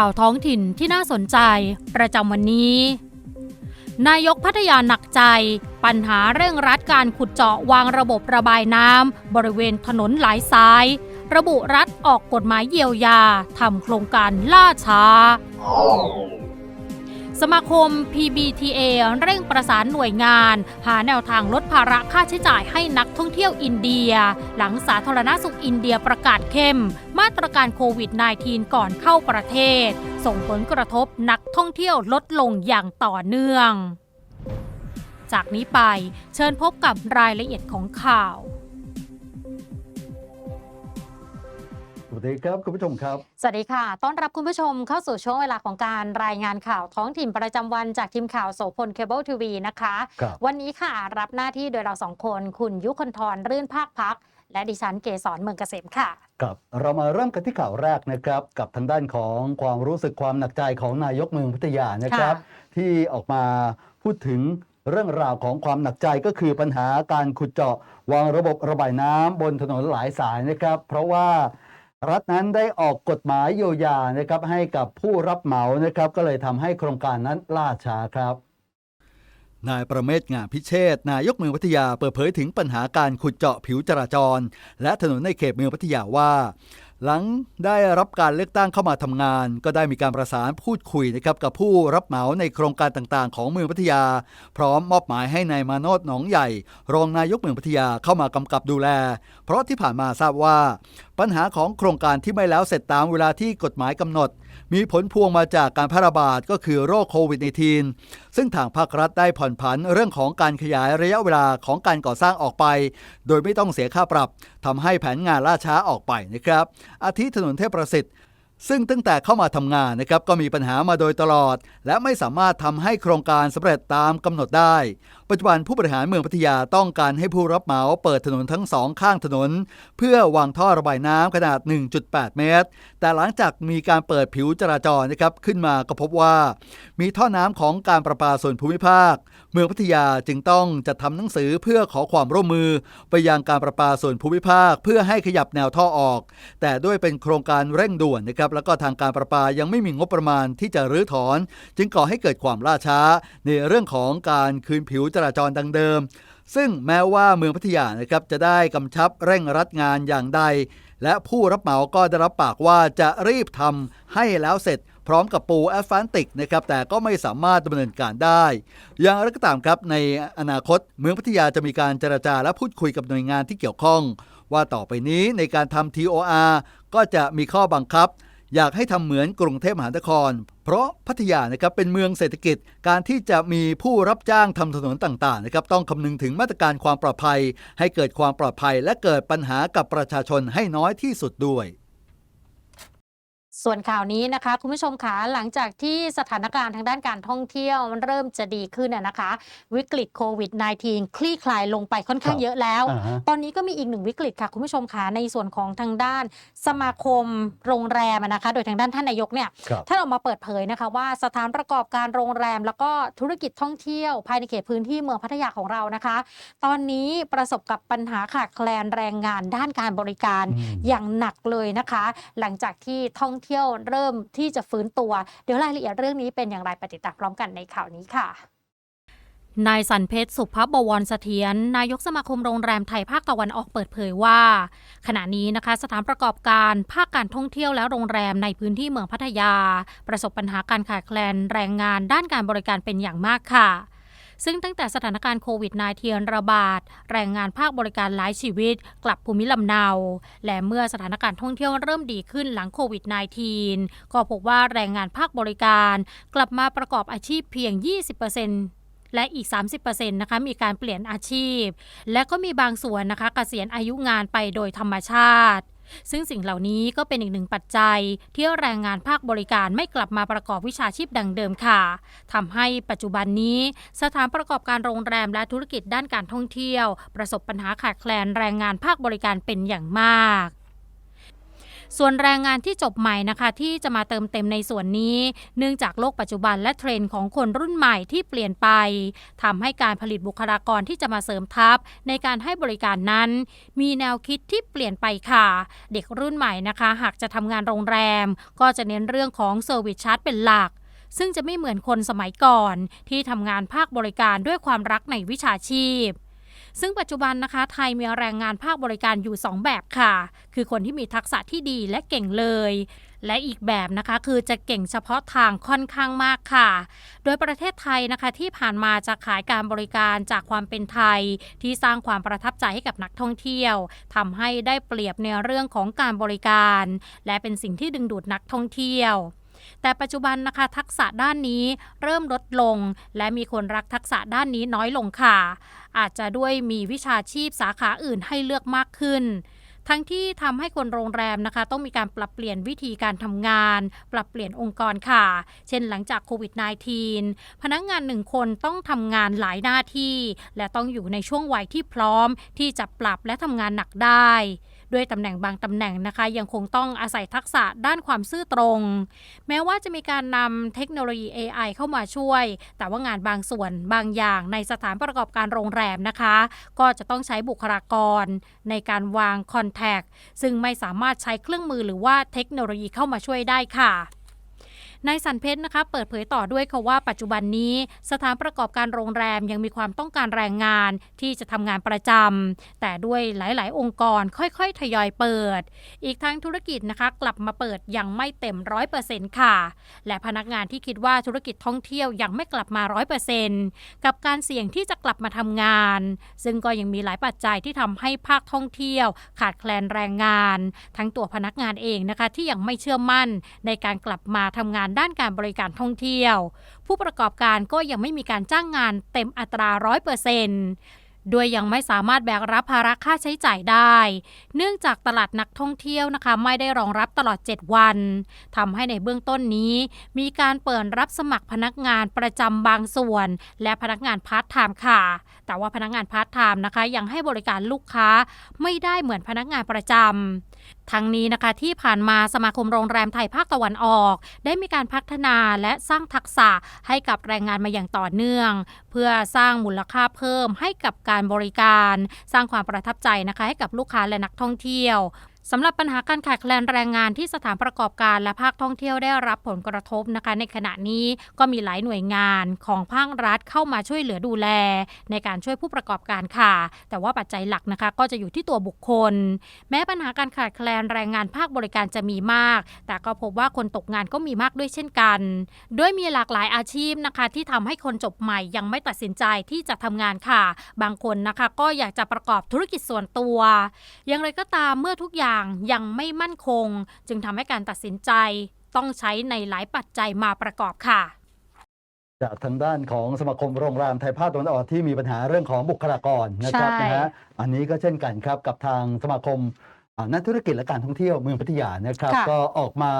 ข่าวท้องถิ่นที่น่าสนใจ ประจำวันนี้ นายกพัทยาหนักใจ ปัญหาเร่งรัดการขุดเจาะวางระบบระบายน้ำบริเวณถนนหลายสาย ระบุรัฐออกกฎหมายเยียวยาทำโครงการล่าช้า สมาคม PBTA เร่งประสานหน่วยงาน หาแนวทางลดภาระค่าใช้จ่ายให้นักท่องเที่ยวอินเดีย หลังสาธารณสุขอินเดียประกาศเข้ม มาตรการโควิด -19 ก่อนเข้าประเทศ ส่งผลกระทบนักท่องเที่ยวลดลงอย่างต่อเนื่อง จากนี้ไปเชิญพบกับรายละเอียดของข่าว วัสดีครับคุณผู้ชมครับ สวัสดีค่ะ ต้อนรับคุณผู้ชมเข้าสู่ช่วงเวลาของการรายงานข่าวท้องถิ่นประจำวันจากทีมข่าวโสพลเคเบิลทีวีนะคะครับวันนี้ค่ะรับหน้าที่โดยเราสองคนคุณยุคนทรรื่นภาคพัก และดิฉันเกษรเมืองเกษมค่ะครับเรามาเริ่มกันที่ข่าวแรกนะครับ กับทางด้านของความรู้สึกความหนักใจของนายกเมืองพัทยานะครับค่ะที่ออกมาพูดถึงเรื่องราวของความหนักใจก็คือปัญหาการขุดเจาะวางระบบระบายน้ำบนถนนหลายสายนะครับ เพราะว่า รัฐนั้นได้ออกกฎหมายเยียวยานะครับให้กับผู้รับเหมานะครับก็เลยทำให้โครงการนั้นล่าช้าครับนายประเมศงาพิเชษนายกเมืองพัทยาเปิดเผยถึงปัญหาการขุดเจาะผิวจราจร และถนนในเขตเมืองพัทยาว่า หลังได้รับการเลือกตั้งเข้ามาทำงาน ก็ได้มีการประสานพูดคุยนะครับกับผู้รับเหมาในโครงการต่างๆ ของเมืองพัทยา พร้อมมอบหมายให้นายมาโนดหนองใหญ่ รองนายกเมืองพัทยาเข้ามากำกับดูแล เพราะที่ผ่านมาทราบว่า ปัญหาของโครงการที่ไม่แล้วเสร็จตามเวลาที่กฎหมายกำหนด มีผลพวงมาจากการแพร่ระบาดก็คือโรคโควิด -19 ซึ่งทางภาครัฐได้ผ่อนผันเรื่องของการขยายระยะเวลาของการก่อสร้างออกไป โดยไม่ต้องเสียค่าปรับทำให้แผนงานล่าช้าออกไปนะครับ อาทิถนนเทพประสิทธิ์ ซึ่งตั้งแต่เข้ามาทำงานนะครับก็มีปัญหามาโดยตลอด และไม่สามารถทำให้โครงการสำเร็จตามกำหนดได้ ปัจจุบันผู้บริหารเมืองพัทยาต้องการให้ผู้รับเหมาเปิดถนนทั้งสองข้างถนน เพื่อวางท่อระบายน้ำขนาด 1.8 เมตร แต่หลังจากมีการเปิดผิวจราจรนะครับขึ้นมาก็พบว่า มีท่อน้ำของการประปาส่วนภูมิภาค เมืองพัทยาจึงต้องจัดทำหนังสือเพื่อขอความร่วมมือ ไปยังการประปาส่วนภูมิภาค เพื่อให้ขยับแนวท่อออก แต่ด้วยเป็นโครงการเร่งด่วนนะครับแล้วก็ทางการประปายังไม่มีงบประมาณที่จะรื้อถอน จึงก่อให้เกิดความล่าช้า ในเรื่องของการคืนผิวจราจรดังเดิม ซึ่งแม้ว่าเมืองพัทยานะครับจะได้กำชับเร่งรัดงานอย่างใด และผู้รับเหมาก็ได้รับปากว่าจะรีบทำให้แล้วเสร็จพร้อมกับปูแอฟแฟนติกนะครับแต่ก็ไม่สามารถดำเนินการได้ อย่างไรก็ตามครับในอนาคตเมืองพัทยาจะมีการเจรจาและพูดคุยกับหน่วยงานที่เกี่ยวข้อง ว่าต่อไปนี้ในการทำ TOR ก็จะมีข้อบังคับ อยากให้ทำเหมือนกรุงเทพมหานคร เพราะพัทยานะครับเป็นเมืองเศรษฐกิจ การที่จะมีผู้รับจ้างทำถนนต่างๆนะครับต้องคำนึงถึงมาตรการความปลอดภัย ให้เกิดความปลอดภัย และเกิดปัญหากับประชาชนให้น้อยที่สุดด้วย ส่วนข่าวนี้นะคะ คุณผู้ชมคะหลังจากที่สถานการณ์ทางด้านการท่องเที่ยวมันเริ่มจะดีขึ้นนะนะคะ วิกฤตโควิด -19 คลี่คลายลงไปค่อนข้างครับเยอะแล้วอ่าฮะตอนนี้ก็มีอีกหนึ่งวิกฤตค่ะ คุณผู้ชมคะในส่วนของทางด้านสมาคมโรงแรมอะนะคะ โดยทางด้านท่านนายกเนี่ยครับท่านออกมาเปิดเผยนะคะ ว่าสถานประกอบการโรงแรม แล้วก็ธุรกิจท่องเที่ยว ภายในเขตพื้นที่เมืองพัทยาของเรานะคะ ตอนนี้ประสบกับปัญหาขาดแคลนแรงงานด้านการบริการอืมอย่างหนักเลยนะคะ หลังจากที่ท่องเที่ยวเริ่มที่จะฟื้นตัว เดี๋ยวรายละเอียดเรื่องนี้เป็นอย่างไรไปติดตามพร้อมกันในข่าวนี้ค่ะนายสันเพชรสุภบวรเสถียรนายกสมาคมโรงแรมไทยภาคตะวันออกเปิดเผยว่า ขณะนี้นะคะสถานประกอบการภาคการท่องเที่ยวและโรงแรมในพื้นที่เมืองพัทยา ประสบปัญหาการขาดแคลนแรงงานด้านการบริการเป็นอย่างมากค่ะ ซึ่งตั้งแต่สถานการณ์โควิด -19 ระบาด แรงงานภาคบริการหลายชีวิต กลับภูมิลำเนา และเมื่อสถานการณ์ท่องเที่ยวเริ่มดีขึ้นหลังโควิด -19 ก็พบว่าแรงงานภาคบริการกลับมาประกอบอาชีพเพียง 20%และอีก 30%นะคะมีการเปลี่ยนอาชีพ และก็มีบางส่วนนะคะเกษียณอายุงานไปโดยธรรมชาติ ซึ่งสิ่งเหล่านี้ก็เป็นอีกหนึ่งปัจจัย ที่แรงงานภาคบริการไม่กลับมาประกอบวิชาชีพดังเดิมค่ะทำให้ปัจจุบันนี้ สถานประกอบการโรงแรมและธุรกิจด้านการท่องเที่ยว ประสบปัญหาขาดแคลนแรงงานภาคบริการเป็นอย่างมาก ส่วนแรงงานที่จบใหม่นะคะที่จะมาเติมเต็มในส่วนนี้ เนื่องจากโลกปัจจุบันและเทรนด์ของคนรุ่นใหม่ที่เปลี่ยนไปทำให้การผลิตบุคลากรที่จะมาเสริมทัพ ในการให้บริการนั้น มีแนวคิดที่เปลี่ยนไปค่ะ เด็กรุ่นใหม่นะคะ หากจะทำงานโรงแรม ก็จะเน้นเรื่องของเซอร์วิสชาร์จเป็นหลักซึ่งจะไม่เหมือนคนสมัยก่อน ที่ทำงานภาคบริการด้วยความรักในวิชาชีพ ซึ่งปัจจุบันนะคะไทยมีแรงงานภาคบริการอยู่ 2 แบบค่ะ คือคนที่มีทักษะที่ดีและเก่งเลย และอีกแบบนะคะคือจะเก่งเฉพาะทางค่อนข้างมากค่ะ โดยประเทศไทยนะคะที่ผ่านมาจะขายการบริการจากความเป็นไทย ที่สร้างความประทับใจให้กับนักท่องเที่ยวทำให้ได้เปรียบในเรื่องของการบริการ และเป็นสิ่งที่ดึงดูดนักท่องเที่ยว แต่ปัจจุบันนะคะทักษะด้านนี้เริ่มลดลง และมีคนรักทักษะด้านนี้น้อยลงค่ะ อาจจะด้วยมีวิชาชีพสาขาอื่นให้เลือกมากขึ้นทั้งที่ทำให้คนโรงแรมนะคะ ต้องมีการปรับเปลี่ยนวิธีการทำงาน ปรับเปลี่ยนองค์กรค่ะ เช่นหลังจากโควิด -19 พนักงานหนึ่งคนต้องทำงานหลายหน้าที่ และต้องอยู่ในช่วงวัยที่พร้อมที่จะปรับและทำงานหนักได้ ด้วยตำแหน่งบางตำแหน่งนะคะ ยังคงต้องอาศัยทักษะด้านความซื่อตรง แม้ว่าจะมีการนำเทคโนโลยี AI เข้ามาช่วย แต่ว่างานบางส่วนบางอย่างในสถานประกอบการโรงแรมนะคะ ก็จะต้องใช้บุคลากรในการวางคอนแทคซึ่งไม่สามารถใช้เครื่องมือหรือว่าเทคโนโลยีเข้ามาช่วยได้ค่ะ นายสันเพชรนะคะเปิดเผยต่อด้วยค่ะว่าปัจจุบันนี้ สถานประกอบการโรงแรมยังมีความต้องการแรงงานที่จะทำงานประจำแต่ด้วยหลาย ๆ องค์กรค่อย ๆ ทยอยเปิด อีกทั้งธุรกิจนะคะกลับมาเปิดยังไม่เต็มร้อยเปอร์เซ็นต์ค่ะ และพนักงานที่คิดว่าธุรกิจท่องเที่ยวยังไม่กลับมาร้อยเปอร์เซ็นต์กับการเสี่ยงที่จะกลับมาทำงาน ซึ่งก็ยังมีหลายปัจจัยที่ทำให้ภาคท่องเที่ยว ขาดแคลนแรงงาน ทั้งตัวพนักงานเองนะคะที่ยังไม่เชื่อมั่นในการกลับมาทำงานด้านการบริการท่องเที่ยว ผู้ประกอบการก็ยังไม่มีการจ้างงานเต็มอัตราร้อยเปอร์เซ็นต์ด้วยยังไม่สามารถแบกรับภาระค่าใช้จ่ายได้ เนื่องจากตลาดนักท่องเที่ยวนะคะ ไม่ได้รองรับตลอด 7 วันทำให้ในเบื้องต้นนี้ มีการเปิดรับสมัครพนักงานประจำบางส่วน และพนักงานพาร์ทไทม์ค่ะ แต่ว่าพนักงานพาร์ทไทม์นะคะ ยังให้บริการลูกค้าไม่ได้เหมือนพนักงานประจำ ทั้งนี้นะคะที่ผ่านมาสมาคมโรงแรมไทยภาคตะวันออก ได้มีการพัฒนาและสร้างทักษะให้กับแรงงานมาอย่างต่อเนื่อง เพื่อสร้างมูลค่าเพิ่มให้กับการบริการ สร้างความประทับใจนะคะให้กับลูกค้าและนักท่องเที่ยว สำหรับปัญหาการขาดแคลนแรงงานที่สถานประกอบการและภาคท่องเที่ยวได้รับผลกระทบนะคะ ในขณะนี้ก็มีหลายหน่วยงานของภาครัฐเข้ามาช่วยเหลือดูแล ในการช่วยผู้ประกอบการค่ะ แต่ว่าปัจจัยหลักนะคะก็จะอยู่ที่ตัวบุคคล แม้ปัญหาการขาดแคลนแรงงานภาคบริการจะมีมาก แต่ก็พบว่าคนตกงานก็มีมากด้วยเช่นกัน ด้วยมีหลากหลายอาชีพนะคะ ที่ทำให้คนจบใหม่ยังไม่ตัดสินใจที่จะทำงานค่ะ บางคนนะคะก็อยากจะประกอบธุรกิจส่วนตัว อย่างไรก็ตามเมื่อทุกอย่างยังไม่มั่นคง จึงทำให้การตัดสินใจต้องใช้ในหลายปัจจัยมาประกอบค่ะ จากทางด้านของสมาคมโรงแรมไทยภาคตะวันออกที่มีปัญหาเรื่องของบุคลากรนะครับใช่ นะฮะอันนี้ก็เช่นกันครับกับทางสมาคมอ่า นักธุรกิจและการท่องเที่ยวเมืองพัทยานะครับค่ะก็ออกมา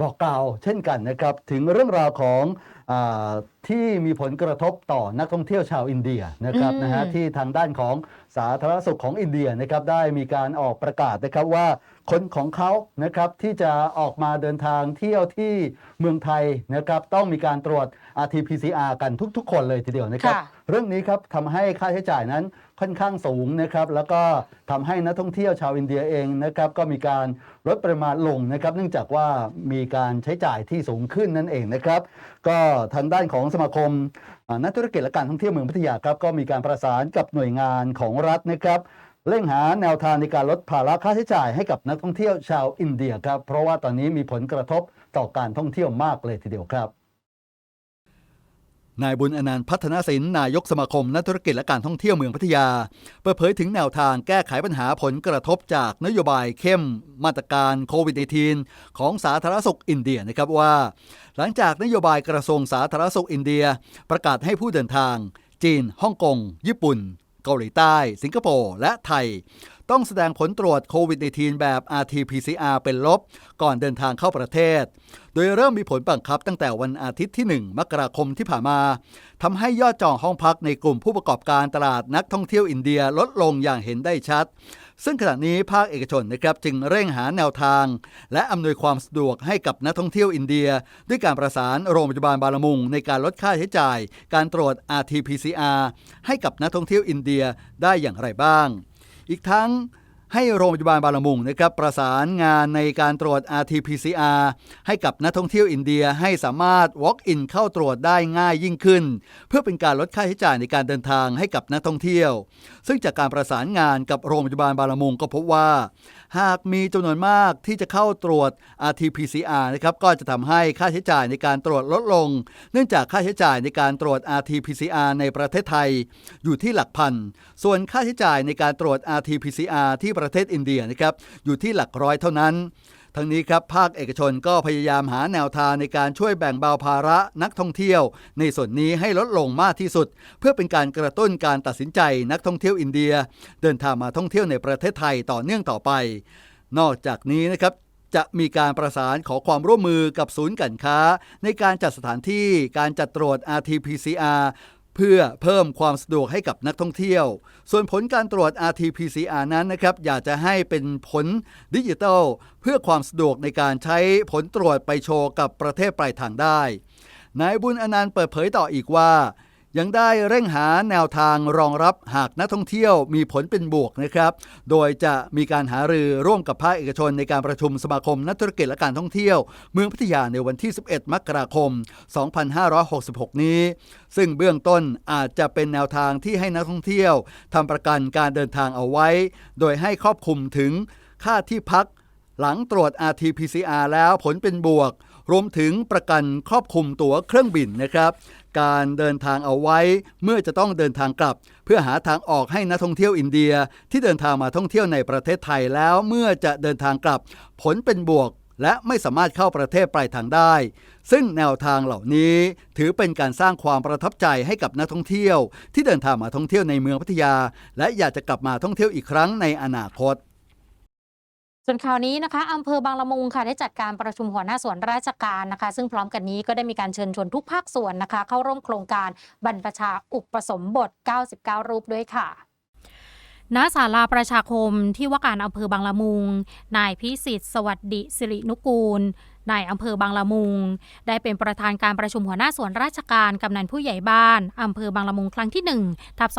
บอกกล่าวเช่นกันนะครับ ถึงเรื่องราวของอาที่มีผลกระทบต่อนักท่องเที่ยวชาวอินเดียนะครับอืมนะฮะที่ทางด้านของสาธารณสุขของอินเดียนะครับได้มีการออกประกาศนะครับว่าคนของเขานะครับที่จะออกมาเดินทางเที่ยวที่เมืองไทยนะครับต้องมีการตรวจ RT-PCR กันทุก ๆ คนเลยทีเดียวนะครับค่ะเรื่องนี้ครับทำให้ค่าใช้จ่ายนั้น ค่อนข้างสูงนะครับแล้วก็ทำให้นักท่องเที่ยวชาวอินเดียเองนะครับก็มีการลดปริมาณลงนะครับ เนื่องจากว่ามีการใช้จ่ายที่สูงขึ้นนั่นเองนะครับ ก็ทางด้านของสมาคมนักธุรกิจและการท่องเที่ยวเมืองพัทยาครับก็มีการประสานกับหน่วยงานของรัฐนะครับเร่งหาแนวทางในการลดภาระค่าใช้จ่ายให้กับนักท่องเที่ยวชาวอินเดียครับ เพราะว่าตอนนี้มีผลกระทบต่อการท่องเที่ยวมากเลยทีเดียวครับ นายบุญอนันต์พัฒนศิลป์นายกสมาคมนักธุรกิจและการท่องเที่ยวเมืองพัทยา เปิดเผยถึงแนวทางแก้ไขปัญหาผลกระทบจากนโยบายเข้มมาตรการโควิด -19 ของสาธารณสุขอินเดียนะครับว่า หลังจากนโยบายกระทรวงสาธารณสุขอินเดีย ประกาศให้ผู้เดินทาง จีน ฮ่องกง ญี่ปุ่นเกาหลีใต้ สิงคโปร์ และไทย ต้องแสดงผลตรวจโควิด -19 แบบ RT-PCR เป็นลบ ก่อนเดินทางเข้าประเทศ โดยเริ่มมีผลบังคับตั้งแต่วันอาทิตย์ที่ 1 มกราคมที่ผ่านมาทำให้ยอดจองห้องพักในกลุ่มผู้ประกอบการตลาดนักท่องเที่ยวอินเดียลดลงอย่างเห็นได้ชัด ซึ่งขณะนี้ภาคเอกชนนะครับจึงเร่งหาแนวทาง และอำนวยความสะดวกให้กับนักท่องเที่ยวอินเดีย ด้วยการประสานโรงพยาบาลบาลามุง ในการลดค่าใช้จ่าย การตรวจ RT-PCR ให้กับนักท่องเที่ยวอินเดียได้อย่างไรบ้าง อีกทั้งให้โรงพยาบาลบาลามุงนะครับประสานงานในการตรวจ RT-PCR ให้กับนักท่องเที่ยวอินเดียให้สามารถ walk-in เข้าตรวจได้ง่ายยิ่งขึ้น เพื่อเป็นการลดค่าใช้จ่ายในการเดินทางให้กับนักท่องเที่ยว ซึ่งจากการประสานงานกับโรงพยาบาลบาลามุงก็พบว่า หากมีจำนวนมากที่จะเข้าตรวจ RT-PCR นะครับก็จะทำให้ค่าใช้จ่ายในการตรวจลดลง เนื่องจากค่าใช้จ่ายในการตรวจ RT-PCR ในประเทศไทย อยู่ที่หลักพัน ส่วนค่าใช้จ่ายในการตรวจ RT-PCR ที่ประเทศอินเดียนะครับอยู่ที่หลักร้อยเท่านั้น ทั้งนี้ครับภาคเอกชนก็พยายามหาแนวทางในการช่วยแบ่งเบาภาระนักท่องเที่ยว ในส่วนนี้ให้ลดลงมากที่สุด เพื่อเป็นการกระตุ้นการตัดสินใจนักท่องเที่ยวอินเดีย เดินทางมาท่องเที่ยวในประเทศไทยต่อเนื่องต่อไป นอกจากนี้นะครับจะมีการประสานขอความร่วมมือกับศูนย์การค้า ในการจัดสถานที่การจัดตรวจ RT-PCR เพื่อเพิ่มความสะดวกให้กับนักท่องเที่ยว ส่วนผลการตรวจ RT-PCR นั้นนะครับ อยากจะให้เป็นผลดิจิทัล เพื่อความสะดวกในการใช้ผลตรวจไปโชว์กับประเทศปลายทางได้ นายบุญอนันต์เปิดเผยต่ออีกว่า ยังได้เร่งหาแนวทางรองรับหากนักท่องเที่ยวมีผลเป็นบวกนะครับ โดยจะมีการหารือร่วมกับภาคเอกชนในการประชุมสมาคมนักธุรกิจและการท่องเที่ยว เมืองพัทยาในวันที่ 11 มกราคม 2566 นี้ ซึ่งเบื้องต้นอาจจะเป็นแนวทางที่ให้นักท่องเที่ยวทำประกันการเดินทางเอาไว้ โดยให้ครอบคลุมถึงค่าที่พักหลังตรวจ RT-PCR แล้วผลเป็นบวก รวมถึงประกันครอบคลุมตั๋วเครื่องบินนะครับ การเดินทางเอาไว้เมื่อจะต้องเดินทางกลับ เพื่อหาทางออกให้นักท่องเที่ยวอินเดีย ที่เดินทางมาท่องเที่ยวในประเทศไทยแล้วเมื่อจะเดินทางกลับ ผลเป็นบวกและไม่สามารถเข้าประเทศปลายทางได้ ซึ่งแนวทางเหล่านี้ถือเป็นการสร้างความประทับใจให้กับนักท่องเที่ยว ที่เดินทางมาท่องเที่ยวในเมืองพัทยา และอยากจะกลับมาท่องเที่ยวอีกครั้งในอนาคต ส่วนข่าวนี้นะคะอำเภอบางละมุงค่ะได้จัดการประชุมหัวหน้าส่วนราชการนะคะ ซึ่งพร้อมกันนี้ก็ได้มีการเชิญชวนทุกภาคส่วนนะคะ เข้าร่วมโครงการบรรพชาอุปสมบท 99 รูปด้วยค่ะณศาลาประชาคมที่ว่าการอำเภอบางละมุง นายพิสิทธิ์สวัสดิสิรินุกูลนายอำเภอบางละมุง ได้เป็นประธานการประชุมหัวหน้าส่วนราชการกำนันผู้ใหญ่บ้านอำเภอบางละมุงครั้งที่1ทับ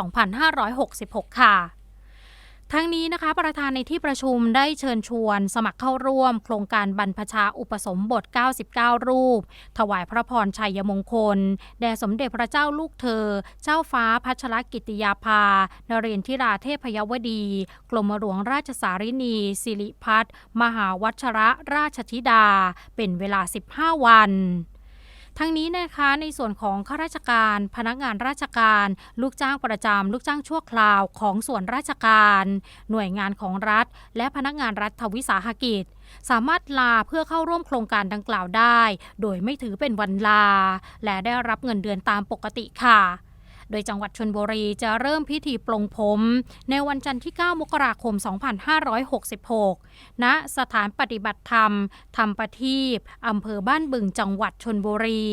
2566 ค่ะ ทั้งนี้นะคะประธานในที่ประชุมได้เชิญชวน สมัครเข้าร่วม โครงการบรรพชาอุปสมบท 99 รูป ถวายพระพรชัยมงคล แด่สมเด็จพระเจ้าลูกเธอ เจ้าฟ้าพัชรกิติยาภา นเรนทิราเทพยวดี กรมหลวงราชสารินี สิริพัฒน์มหาวัชระราชธิดา เป็นเวลา 15 วัน ทั้งนี้นะคะในส่วนของข้าราชการ พนักงานราชการ ลูกจ้างประจำลูกจ้างชั่วคราวของส่วนราชการ หน่วยงานของรัฐ และพนักงานรัฐวิสาหกิจ สามารถลาเพื่อเข้าร่วมโครงการดังกล่าวได้ โดยไม่ถือเป็นวันลา และได้รับเงินเดือนตามปกติค่ะ โดยจังหวัดชนบุรีจะเริ่มพิธีปลงผม ในวันจันทร์ที่ 9 มกราคม 2566 ณ สถานปฏิบัติธรรม ธรรมประทีปอำเภอบ้านบึงจังหวัดชนบุรี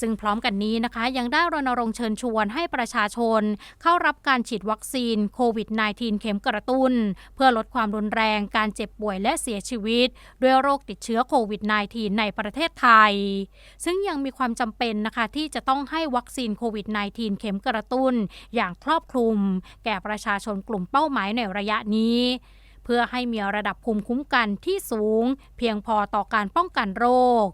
ซึ่งพร้อมกันนี้นะคะยังได้รณรงค์เชิญชวนให้ประชาชน เข้ารับการฉีดวัคซีนโควิด -19 เข็มกระตุ้น เพื่อลดความรุนแรงการเจ็บป่วยและเสียชีวิต ด้วยโรคติดเชื้อโควิด -19 ในประเทศไทย ซึ่งยังมีความจำเป็นนะคะที่จะต้องให้วัคซีนโควิด -19 เข็มกระตุ้น อย่างครอบคลุม แก่ประชาชนกลุ่มเป้าหมายในระยะนี้เพื่อให้มีระดับภูมิคุ้มกันที่สูง เพียงพอต่อการป้องกันโรค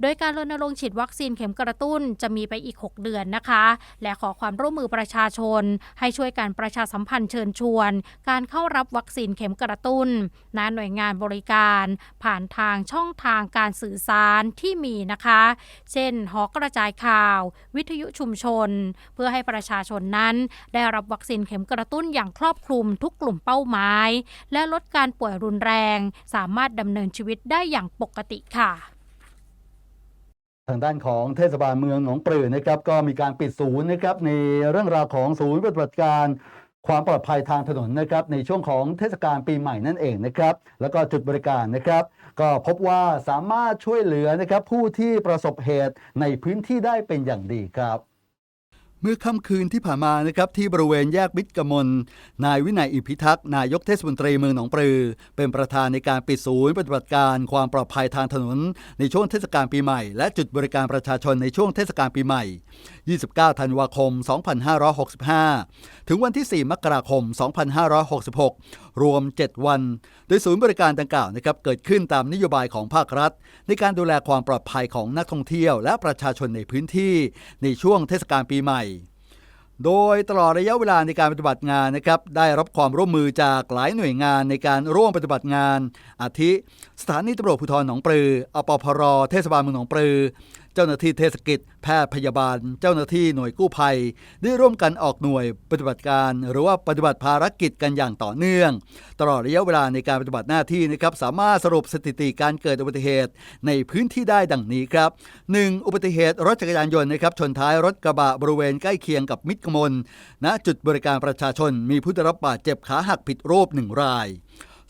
โดยการรณรงค์ฉีดวัคซีนเข็มกระตุ้นจะมีไปอีก 6 เดือนนะคะ และขอความร่วมมือประชาชน ให้ช่วยการประชาสัมพันธ์เชิญชวน การเข้ารับวัคซีนเข็มกระตุ้นณหน่วยงานบริการ ผ่านทางช่องทางการสื่อสารที่มีนะคะ เช่น หอกระจายข่าว วิทยุชุมชน เพื่อให้ประชาชนนั้น ได้รับวัคซีนเข็มกระตุ้นอย่างครอบคลุมทุกกลุ่มเป้าหมาย และลดการป่วยรุนแรง สามารถดำเนินชีวิตได้อย่างปกติค่ะ ทางด้านของเทศบาลเมืองหนองปลือนะครับก็มีการปิดศูนย์นะครับในเรื่องราวของศูนย์ปฏิบัติการความปลอดภัยทางถนนนะครับในช่วงของเทศกาลปีใหม่นั่นเองนะครับแล้วก็จุดบริการนะครับ ก็พบว่าสามารถช่วยเหลือนะครับผู้ที่ประสบเหตุในพื้นที่ได้เป็นอย่างดีครับ มื่อค่ำคืนที่ผ่านมานะครับที่บริเวณแยกมิตรกมล นายวินัยอิพิทักษ์นายกเทศมนตรีเมืองหนองปลือ เป็นประธานในการปิดศูนย์ปฏิบัติการความปลอดภัยทางถนน ในช่วงเทศกาลปีใหม่ และจุดบริการประชาชนในช่วงเทศกาลปีใหม่ 29 ธันวาคม 2565 ถึงวันที่ 4 มกราคม 2566 รวม 7 วัน โดยศูนย์บริการดังกล่าวนะครับเกิดขึ้นตามนโยบายของภาครัฐ ในการดูแลความปลอดภัยของนักท่องเที่ยว และประชาชนในพื้นที่ ในช่วงเทศกาลปีใหม่ โดยตลอดระยะเวลาในการปฏิบัติงานนะครับได้รับความร่วมมือจากหลายหน่วยงานในการร่วมปฏิบัติงาน อาทิ สถานีตำรวจภูธรหนองปลืออปพร เทศบาลเมืองหนองปลือ เจ้าหน้าที่เทศกิจ แพทย์พยาบาล เจ้าหน้าที่หน่วยกู้ภัย ได้ร่วมกันออกหน่วยปฏิบัติการ หรือว่าปฏิบัติภารกิจกันอย่างต่อเนื่อง ตลอดระยะเวลาในการปฏิบัติหน้าที่นะครับสามารถสรุปสถิติการเกิดอุบัติเหตุในพื้นที่ได้ดังนี้ครับ 1. อุบัติเหตุรถจักรยานยนต์นะครับชนท้ายรถกระบะบริเวณใกล้เคียงกับมิตรกมลณจุดบริการประชาชนมีผู้ได้รับบาดเจ็บขาหักผิดรูปหนึ่งราย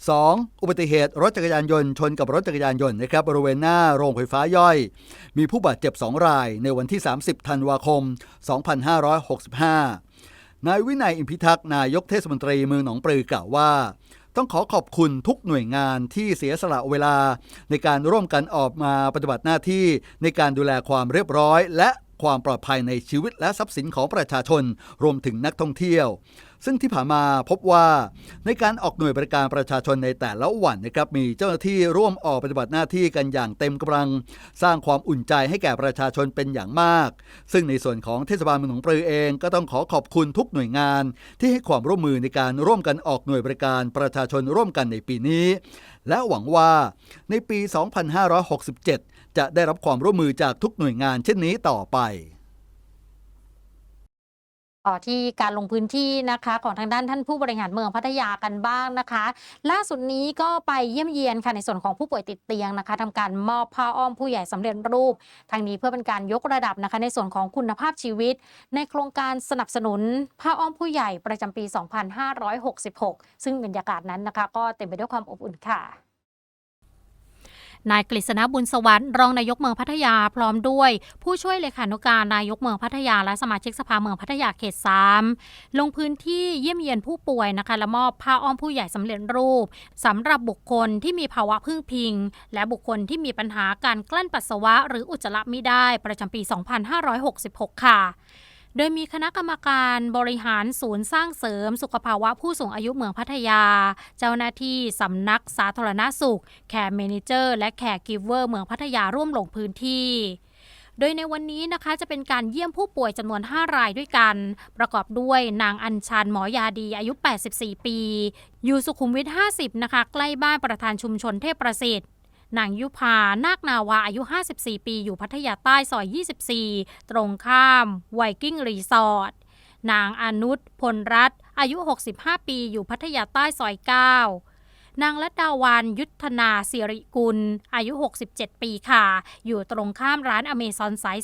2. อุบัติเหตุรถจักรยานยนต์ชนกับรถจักรยานยนต์นะครับบริเวณหน้าโรงไฟฟ้าย่อย มีผู้บาดเจ็บ 2 รายในวันที่ 30 ธันวาคม 2565 นายวินัยอิมพิทักษ์นายกเทศมนตรีเมืองหนองปลือกล่าวว่า ต้องขอขอบคุณทุกหน่วยงานที่เสียสละเวลา ในการร่วมกันออกมาปฏิบัติหน้าที่ในการดูแลความเรียบร้อย และความปลอดภัยในชีวิตและทรัพย์สินของประชาชน รวมถึงนักท่องเที่ยว ซึ่งที่ผ่านมาพบว่าในการออกหน่วยบริการประชาชนในแต่ละวันนะครับมีเจ้าหน้าที่ร่วมออกปฏิบัติหน้าที่กันอย่างเต็มกำลัง สร้างความอุ่นใจให้แก่ประชาชนเป็นอย่างมาก ซึ่งในส่วนของเทศบาลเมืองหนองปลือเองก็ต้องขอขอบคุณทุกหน่วยงาน ที่ให้ความร่วมมือในการร่วมกันออกหน่วยบริการประชาชนร่วมกันในปีนี้ และหวังว่าในปี 2567 จะได้รับความร่วมมือจากทุกหน่วยงานเช่นนี้ต่อไป ต่อที่การลงพื้นที่นะคะ ของทางด้านท่านผู้บริหารเมืองพัทยากันบ้างนะคะ ล่าสุดนี้ก็ไปเยี่ยมเยียนค่ะในส่วนของผู้ป่วยติดเตียงนะคะทำการมอบผ้าอ้อมผู้ใหญ่สำเร็จรูป ทางนี้เพื่อเป็นการยกระดับนะคะ ในส่วนของคุณภาพชีวิต ในโครงการสนับสนุนผ้าอ้อมผู้ใหญ่ประจำปี 2566 ซึ่งบรรยากาศนั้นนะคะ ก็เต็มไปด้วยความอบอุ่นค่ะ นายกฤษณบุญสวัสดิ์รองนายกเมืองพัทยาพร้อมด้วย ผู้ช่วยเลขานุการนายกเมืองพัทยาและสมาชิกสภาเมืองพัทยาเขต3ลงพื้นที่เยี่ยมเยียนผู้ป่วยนะคะและมอบผ้าอ้อมผู้ใหญ่สำเร็จรูปสำหรับบุคคลที่มีภาวะพึ่งพิง และบุคคลที่มีปัญหาการกลั้นปัสสาวะ หรืออุจจาระไม่ได้ประจำปี 2566 ค่ะ โดยมีคณะกรรมการบริหารศูนย์สร้างเสริม สุขภาวะผู้สูงอายุเมืองพัทยา เจ้าหน้าที่สำนักสาธารณสุข แคร์เมนเจอร์ และแคร์กิฟเวอร์เมืองพัทยาร่วมลงพื้นที่โดยในวันนี้นะคะจะเป็นการเยี่ยมผู้ป่วยจำนวน 5 รายด้วยกัน ประกอบด้วยนางอัญชันหมอยาดีอายุ 84 ปี อยู่สุขุมวิท 50 นะคะ ใกล้บ้านประธานชุมชนเทพประสิทธิ์ นางยุพา นาคนาวาอายุ 54 ปี อยู่พัทยาใต้ซอย 24 ตรงข้ามไวกิ้งรีสอร์ท นางอนุชพลรัตน์อายุ 65 ปี อยู่พัทยาใต้ซอย 9 นางลัดดาวันยุทธนาสิริกุล อายุ 67 ปีค่ะ อยู่ตรงข้ามร้านอเมซอนสาย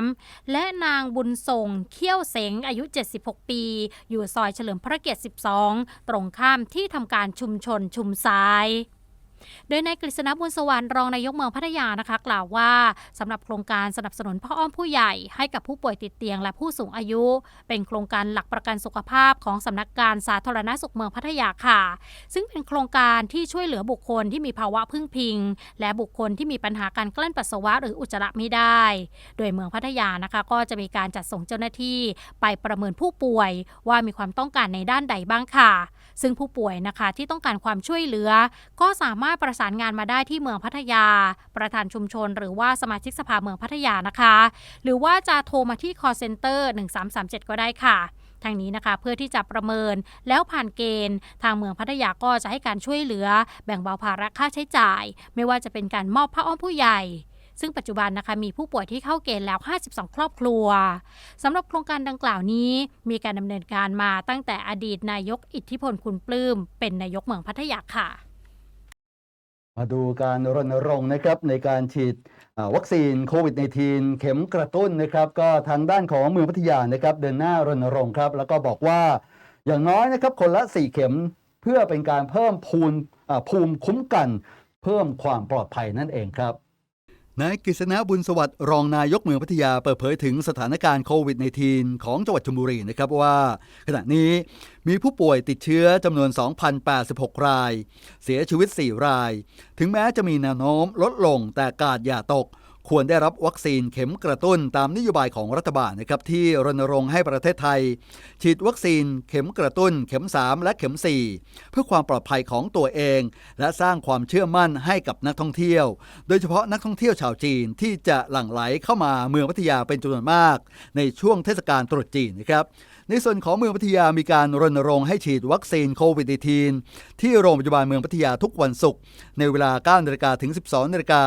3 และนางบุญส่งเขี้ยวเสงอายุ 76 ปี อยู่ซอยเฉลิมพระเกียรติ 12 ตรงข้ามที่ทำการชุมชนชุมซ้าย โดยนายกฤษณบุญสวรรค์รองนายกเมืองพัทยานะคะ กล่าวว่าสำหรับโครงการสนับสนุนพ่ออ้อมผู้ใหญ่ให้กับผู้ป่วยติดเตียงและผู้สูงอายุ เป็นโครงการหลักประกันสุขภาพของสำนักงานสาธารณสุขเมืองพัทยาค่ะ ซึ่งเป็นโครงการที่ช่วยเหลือบุคคลที่มีภาวะพึ่งพิง และบุคคลที่มีปัญหาการกลั้นปัสสาวะหรืออุจจาระไม่ได้ โดยเมืองพัทยานะคะ ก็จะมีการจัดส่งเจ้าหน้าที่ ไปประเมินผู้ป่วย ว่ามีความต้องการในด้านใดบ้างค่ะ ซึ่งผู้ป่วยนะคะที่ต้องการความช่วยเหลือ ก็สามารถประสานงานมาได้ที่เมืองพัทยา ประธานชุมชน หรือว่าสมาชิกสภาเมืองพัทยานะคะ หรือว่าจะโทรมาที่ call center 1337 ก็ได้ค่ะทางนี้นะคะเพื่อที่จะประเมินแล้วผ่านเกณฑ์ ทางเมืองพัทยาก็จะให้การช่วยเหลือ แบ่งเบาภาระค่าใช้จ่าย ไม่ว่าจะเป็นการมอบผ้าอ้อมผู้ใหญ่ ซึ่งปัจจุบันนะคะมีผู้ป่วยที่เข้าเกณฑ์แล้ว 52 ครอบครัวสำหรับโครงการดังกล่าวนี้ มีการดำเนินการมาตั้งแต่อดีตนายกอิทธิพลคุณปลื้ม เป็นนายกเมืองพัทยาค่ะ มาดูการรณรงค์นะครับในการฉีดวัคซีนโควิด -19 เข็มกระตุ้นนะครับก็ทางด้านของเมืองพัทยานะครับเดินหน้ารณรงค์ครับแล้วก็บอกว่าอย่างน้อยนะครับคนละ 4 เข็มเพื่อเป็นการเพิ่มภูมิอ่าภูมิคุ้มกัน เพิ่มความปลอดภัยนั่นเองครับ นายกฤษณะบุญสวัสดิ์รองนายกเมืองพัทยาเปิดเผยถึงสถานการณ์โควิด -19 ของจังหวัดชลบุรีนะครับว่า ขณะนี้มีผู้ป่วยติดเชื้อจำนวน 2,086 ราย เสียชีวิต 4 ราย ถึงแม้จะมีแนวโน้มลดลงแต่กาดอย่าตก ควรได้รับวัคซีนเข็มกระตุ้นตามนโยบายของรัฐบาลนะครับที่รณรงค์ให้ประเทศไทย ฉีดวัคซีนเข็มกระตุ้น เข็ม 3 และเข็ม 4 เพื่อความปลอดภัยของตัวเอง และสร้างความเชื่อมั่นให้กับนักท่องเที่ยว โดยเฉพาะนักท่องเที่ยวชาวจีนที่จะหลั่งไหลเข้ามาเมืองพัทยาเป็นจำนวนมาก ในช่วงเทศกาลตรุษจีนนะครับในส่วนของเมืองพัทยามีการรณรงค์ให้ฉีดวัคซีนโควิด -19 ที่โรงพยาบาลเมืองพัทยาทุกวันศุกร์ในเวลา9นาฬิกาถึง 12นาฬิกา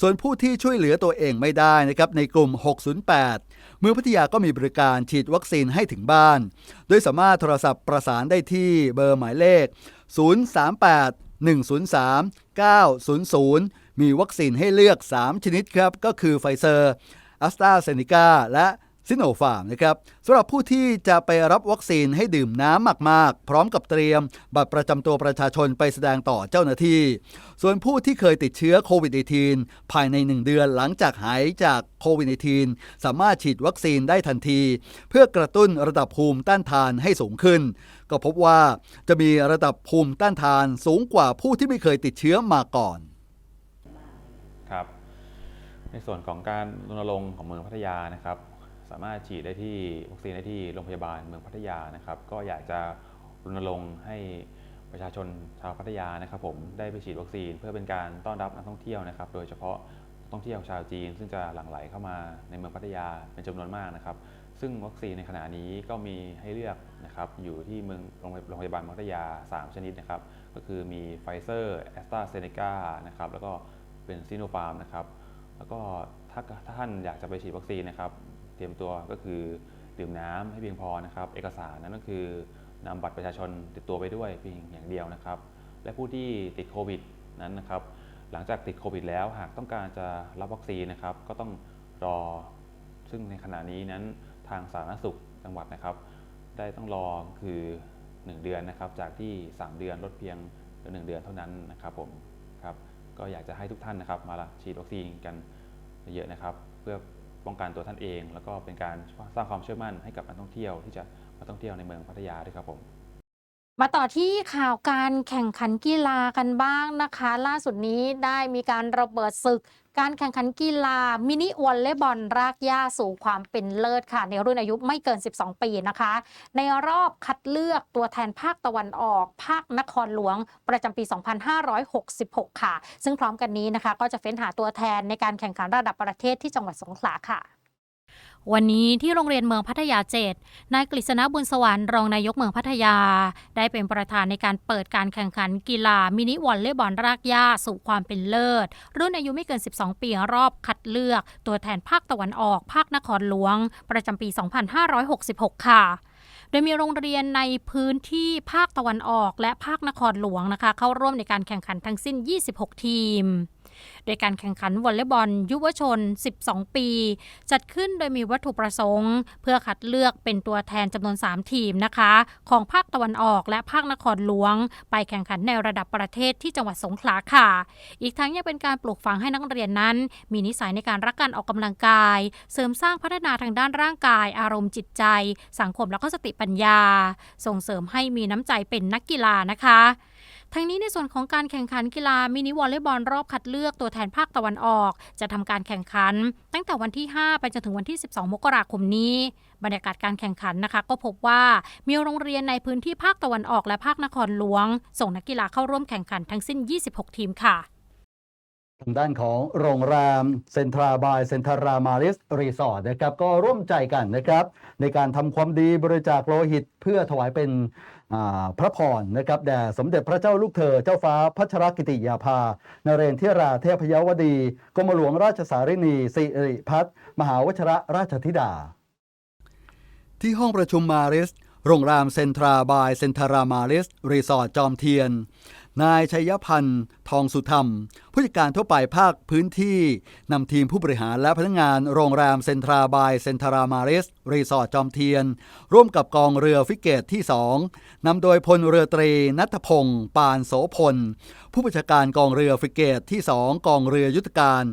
ส่วนผู้ที่ช่วยเหลือตัวเองไม่ได้นะครับในกลุ่ม 608 เมืองพัทยาก็มีบริการฉีดวัคซีนให้ถึงบ้าน โดยสามารถโทรศัพท์ประสานได้ที่เบอร์หมายเลข 038 103 900 มีวัคซีนให้เลือก 3 ชนิดครับ ก็คือไฟเซอร์อัสตราเซเนกาและ ซิโนฟาร์มนะครับสำหรับผู้ที่จะไปรับวัคซีนให้ดื่มน้ำมากๆ พร้อมกับเตรียม บัตรประจำตัวประชาชนไปแสดงต่อเจ้าหน้าที่ ส่วนผู้ที่เคยติดเชื้อโควิด -19 ภายใน 1 เดือนหลังจากหายจากโควิด -19 สามารถฉีดวัคซีนได้ทันที เพื่อกระตุ้นระดับภูมิต้านทานให้สูงขึ้น ก็พบว่าจะมีระดับภูมิต้านทานสูงกว่าผู้ที่ไม่เคยติดเชื้อมาก่อนครับในส่วนของการรณรงค์ของเมืองพัทยานะครับ สามารถฉีดได้ที่วัคซีนได้ที่โรงพยาบาลเมืองพัทยานะครับ ก็อยากจะรณรงค์ให้ประชาชนชาวพัทยานะครับ ผมได้ไปฉีดวัคซีน เพื่อเป็นการต้อนรับนักท่องเที่ยวนะครับ โดยเฉพาะนักท่องเที่ยวชาวจีน ซึ่งจะหลั่งไหลเข้ามาในเมืองพัทยาเป็นจำนวนมากนะครับ ซึ่งวัคซีนในขณะนี้ก็มีให้เลือกนะครับอยู่ที่เมืองโรงพยาบาลพัทยา 3 ชนิดนะครับ ก็คือมีไฟเซอร์แอสตราเซเนกานะครับแล้วก็เป็นซีโนฟาร์มนะครับแล้วก็ถ้าท่านอยากจะไปฉีดวัคซีนนะครับ เตรียมตัวก็คือดื่มน้ำให้เพียงพอนะครับ เอกสารนั้นก็คือนำบัตรประชาชนติดตัวไปด้วยเพียงอย่างเดียวนะครับ และผู้ที่ติดโควิดนั้นนะครับ หลังจากติดโควิดแล้วหากต้องการจะรับวัคซีนนะครับ ก็ต้องรอ ซึ่งในขณะนี้นั้นทางสาธารณสุขจังหวัดนะครับ ได้ต้องรอคือ 1 เดือนนะครับ จากที่ 3 เดือนลดเพียงเหลือ1เดือนเท่านั้นนะครับผมครับก็อยากจะให้ทุกท่านนะครับ มาฉีดวัคซีนกันเยอะนะครับ เพื่อ ป้องกันตัวท่านเอง แล้วก็เป็นการสร้างความเชื่อมั่นให้กับนักท่องเที่ยวที่จะมาท่องเที่ยวในเมืองพัทยาด้วยครับผม มาต่อที่ข่าวการแข่งขันกีฬากันบ้างนะคะ ล่าสุดนี้ได้มีการระเบิดศึก การแข่งขันกีฬามินิวอลเลย์บอลรากหญ้าสู่ความเป็นเลิศค่ะ ในรุ่นอายุไม่เกิน 12 ปีนะคะ ในรอบคัดเลือกตัวแทนภาคตะวันออก ภาคนครหลวงประจำปี 2566 ค่ะ ซึ่งพร้อมกันนี้นะคะ ก็จะเฟ้นหาตัวแทนในการแข่งขันระดับประเทศที่จังหวัดสงขลาค่ะ วันนี้ที่โรงเรียนเมืองพัทยา7นายกฤษณะบุญสวรรค์รองนายกเมืองพัทยา ได้เป็นประธานในการเปิดการแข่งขันกีฬามินิวอลเลย์บอลรากหญ้าสู่ความเป็นเลิศ รุ่นอายุไม่เกิน 12 ปีรอบคัดเลือก ตัวแทนภาคตะวันออกภาคนครหลวง ประจำปี 2566 ค่ะโดยมีโรงเรียนในพื้นที่ภาคตะวันออก และภาคนครหลวงนะคะ เข้าร่วมในการแข่งขันทั้งสิ้น 26 ทีม โดยการแข่งขันวอลเลย์บอล ยุวชน 12 ปี จัดขึ้นโดยมีวัตถุประสงค์ เพื่อคัดเลือกเป็นตัวแทนจำนวน 3 ทีมนะคะ ของภาคตะวันออกและภาคนครหลวง ไปแข่งขันในระดับประเทศที่จังหวัดสงขลาค่ะ อีกทั้งยังเป็นการปลูกฝังให้นักเรียนนั้น มีนิสัยในการรักการออกกำลังกาย เสริมสร้างพัฒนาทางด้านร่างกาย อารมณ์จิตใจ สังคมแล้วก็สติปัญญา ส่งเสริมให้มีน้ำใจเป็นนักกีฬานะคะ ทั้งนี้ในส่วนของการแข่งขันกีฬามินิวอลเลย์บอลรอบคัดเลือกตัวแทนภาคตะวันออก จะทำการแข่งขัน ตั้งแต่วันที่ 5 ไปจนถึงวันที่ 12 มกราคมนี้ บรรยากาศการแข่งขันนะคะ ก็พบว่ามีโรงเรียนในพื้นที่ภาคตะวันออกและภาคนครหลวง ส่งนักกีฬาเข้าร่วมแข่งขันทั้งสิ้น 26 ทีมค่ะทางด้านของโรงแรมเซ็นทราบายเซ็นทรามาริสรีสอร์ทนะครับก็ร่วมใจกันนะครับ ในการทำความดีบริจาคโลหิตเพื่อถวายเป็น พระพรนะครับแด่สมเด็จพระเจ้าลูกเธอเจ้าฟ้าพัชรกิติยาภานเรนทิราเทพยวดีกรมหลวงราชสารินีสิริพัฒมหาวชรราชธิดา ที่ห้องประชุมมาริส โรงแรมเซ็นทราบายเซ็นทรามาริส รีสอร์ทจอมเทียน นายชัยพันธ์ ทองสุธรรม ผู้จัดการทั่วไปภาคพื้นที่นำทีมผู้บริหารและพนักงานโรงแรมเซนทราบายเซนทรามาริสรีสอร์ทจอมเทียน ร่วมกับกองเรือฟิกเกตที่ 2นำโดยพลเรือตรีนัทพงศ์ปานโสพล ผู้บัญชาการกองเรือฟริเกตที่ 2 กองเรือยุทธการ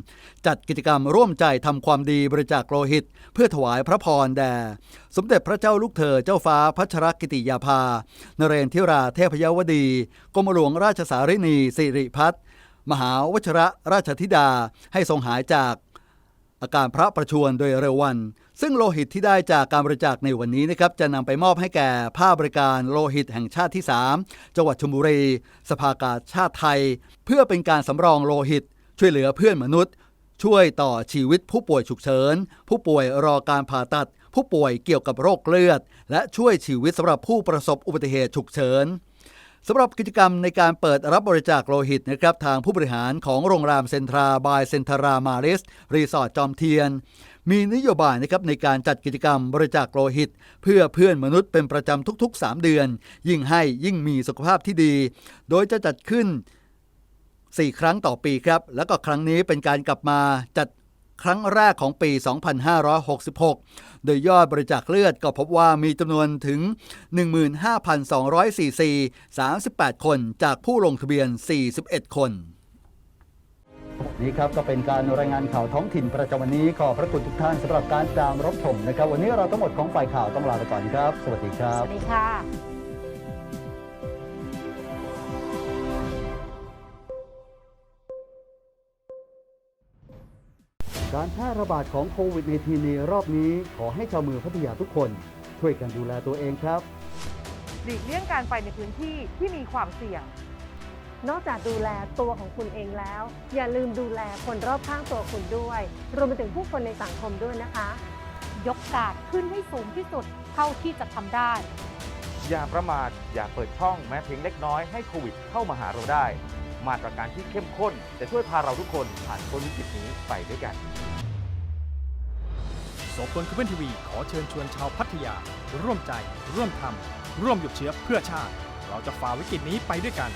จัดกิจกรรมร่วมใจทำความดีบริจาคโลหิต เพื่อถวายพระพรแด่สมเด็จพระเจ้าลูกเธอเจ้าฟ้าพัชรกิติยาภานเรนทิราเทพยวดีกรมหลวงราชสารินีสิริพัฒน์ มหาวชระราชธิดาให้ทรงหายจากอาการพระประชวรโดยเร็ววัน ซึ่งโลหิตที่ได้จากการบริจาคในวันนี้นะครับจะนำไปมอบให้แก่ภาคบริการโลหิตแห่งชาติที่ 3 จังหวัดชลบุรี สภากาชาติไทย เพื่อเป็นการสำรองโลหิต ช่วยเหลือเพื่อนมนุษย์ ช่วยต่อชีวิตผู้ป่วยฉุกเฉิน ผู้ป่วยรอการผ่าตัด ผู้ป่วยเกี่ยวกับโรคเลือด และช่วยชีวิตสำหรับผู้ประสบอุบัติเหตุฉุกเฉิน สำหรับกิจกรรมในการเปิดรับบริจาคโลหิตนะครับทางผู้บริหารของโรงแรมเซ็นทราบายเซ็นทรามาริสรีสอร์ทจอมเทียน มีนโยบายนะครับในการจัดกิจกรรมบริจาคโลหิต เพื่อเพื่อนมนุษย์เป็นประจำทุก ๆ 3 เดือน ยิ่งให้ยิ่งมีสุขภาพที่ดี โดยจะจัดขึ้น 4 ครั้งต่อปีครับ แล้วก็ครั้งนี้เป็นการกลับมาจัด ครั้งแรกของปี 2566 โดยยอดบริจาคเลือดก็พบว่ามีจำนวนถึง 15,244 38 คนจากผู้ลงทะเบียน 41 คนนี่ครับก็เป็นการรายงานข่าวท้องถิ่นประจำวันนี้ขอบพระคุณทุกท่านสำหรับการตามรับชมนะครับ วันนี้เราทั้งหมดของฝ่ายข่าวต้องลาไปก่อนครับ สวัสดีครัสบวัสดีค่ะ การแพร่ระบาดของโควิด -19 ในรอบนี้ ขอให้ชาวเมืองพัทยาทุกคน ช่วยกันดูแลตัวเองครับ หลีกเลี่ยงการไปในพื้นที่ที่มีความเสี่ยง นอกจากดูแลตัวของคุณเองแล้ว อย่าลืมดูแลคนรอบข้างตัวคุณด้วย รวมไปถึงผู้คนในสังคมด้วยนะคะ ยกกาดขึ้นให้สูงที่สุดเท่าที่จะทำได้ อย่าประมาทอย่าเปิดช่องแม้เพียงเล็กน้อยให้โควิดเข้ามาหาเราได้ มาตรการที่เข้มข้น จะช่วยพาเราทุกคนผ่านพ้นวิกฤตนี้ไปด้วยกันโสพลคุเวนทีวีขอเชิญชวนชาวพัทยา ร่วมใจ ร่วมทำร่วมหยุดเชื้อเพื่อชาติ เราจะฝ่าวิกฤตนี้ไปด้วยกัน